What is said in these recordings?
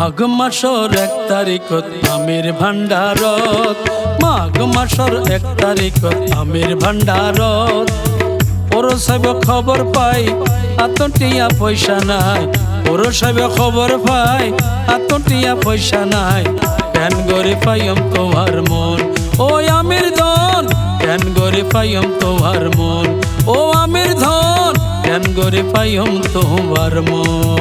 মাঘ মাসর এক তারিখত আমির ভান্ডারত মাঘ মাসর এক তারিখত আমির ভান্ডারত ওর সাহেব খবর পাই আতটিয়া পয়সা নাই। ওর সাহেব খবর পাই আতটিয়া পয়সা নাই। কেন গরে পাইম তোমার মন? ও আমির ধন, কেন গরে পাইম তোমার মন? ও আমির ধন, কেন গরে পাইম তোমার মন?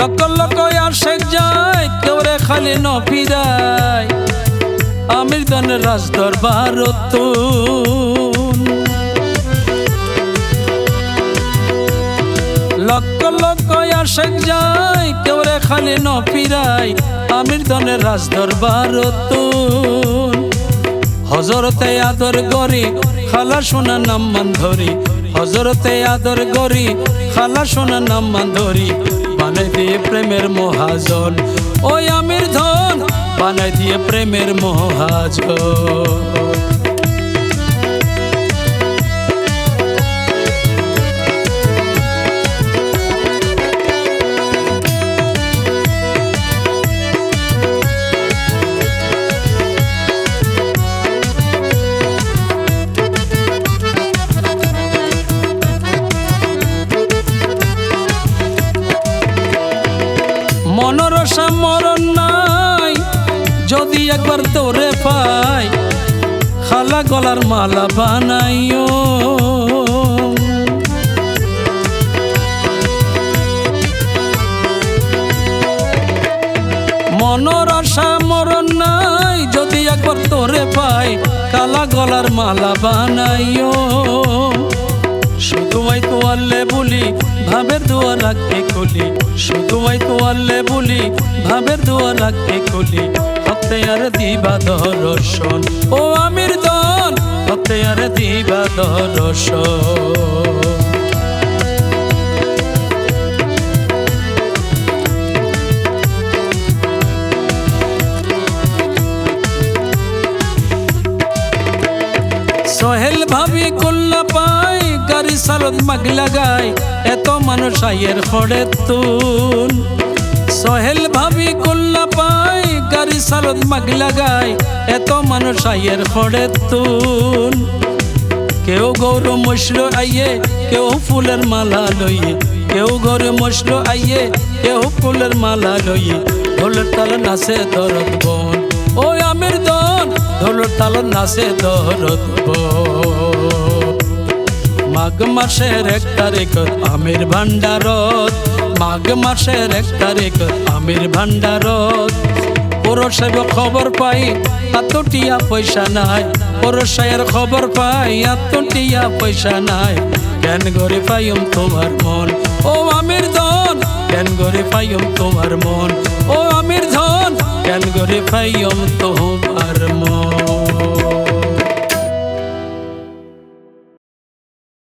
লক লক আসে যায় কেউ খালি নফিরায় আমির দন রাজ দরবার লক্ষ লক্ষ আসে যায় কেউ খালি নফিরায় আমির দনের রাজ দরবার হজরতে আদর গরি, খালা সোনা নাম মান ধরি। হজরতে আদর গরি, খালা সোনা নাম মান ধরি। বানাই দিয়ে প্রেমের মহাজন। ওই আমির ধন বানাই দিয়ে প্রেমের মহাজন। মনরসা মরণ নাই। যদি একবার তোরে পাই, খালা গলার মালা বানাইও। মনরসা মরণ নাই, যদি একবার তোরে পাই কালা গলার মালা বানাইও। শুধু আই তো আল্লে বলি, ভাবের দোয়া লাগতে কলি। শুধুমাই তো আল্লে বলি, ভাবের দোয়া লাগতে কলি। হতে আর দিবা দর্শন, ও আমির দন হতে আর দিবা দর্শন। সারদ মাগ লাগাই, এত মানুষ আয়ের খড়ে তুন। সোহেল ভাবি কল্লা পাই, গাড়ি সারদ মাগ লাগাই, এত মানুষ আয়ের খড়ে তুন। কেউ গৌর মশলো আইয়ে, কেউ ফুলের মালা লইয়ে, কেউ গৌর মশলো আইয়ে, কেউ ফুলের মালা লইয়ে ঢোলের তাল নাচে দরদ বন। ও আমির দন ঢোলের তাল নাচে দরদ বন। মাঘ মাসের এক তারিখ, আমির ভান্ডারত মাঘ মাসের এক তারিখ, আমির ভান্ডারত পৌরসাহেব খবর পাই, এতটিয়া পয়সা নাই। পৌরসাহের খবর পাই, এতটিয়া পয়সা নাই। কেন করে পাইম তোমার মন। ও আমির ধন কেন করে পাইম তোমার মন। ও আমির ধন কেন করে পাইম তোমার মন।